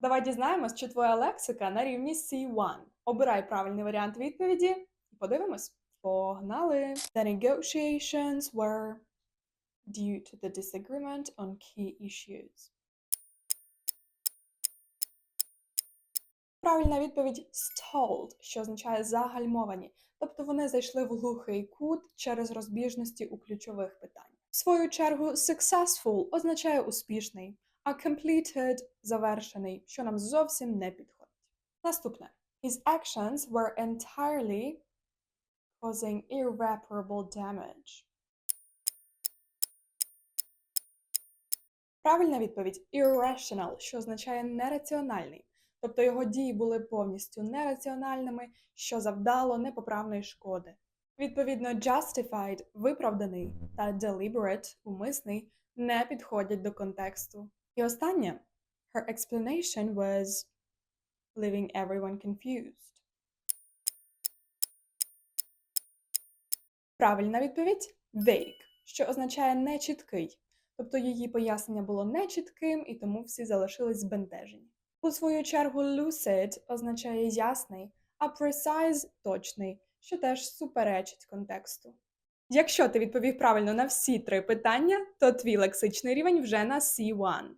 Давай дізнаємось, чи твоя лексика на рівні C1. Обирай правильний варіант відповіді і подивимось. Погнали! The negotiations were due to the disagreement on key issues. Правильна відповідь stalled, що означає загальмовані, тобто вони зайшли в глухий кут через розбіжності у ключових питаннях. В свою чергу, successful означає успішний, а completed завершений, що нам зовсім не підходить. Наступне. His actions were entirely causing irreparable damage. Правильна відповідь irrational, що означає нераціональний. Тобто його дії були повністю нераціональними, що завдало непоправної шкоди. Відповідно, justified виправданий та deliberate умисний не підходять до контексту. І останнє her explanation was leaving everyone confused. Правильна відповідь vague, що означає нечіткий. Тобто її пояснення було нечітким, і тому всі залишились збентежені. У свою чергу, lucid означає ясний, а precise – точний, що теж суперечить контексту. Якщо ти відповів правильно на всі три питання, то твій лексичний рівень вже на C1.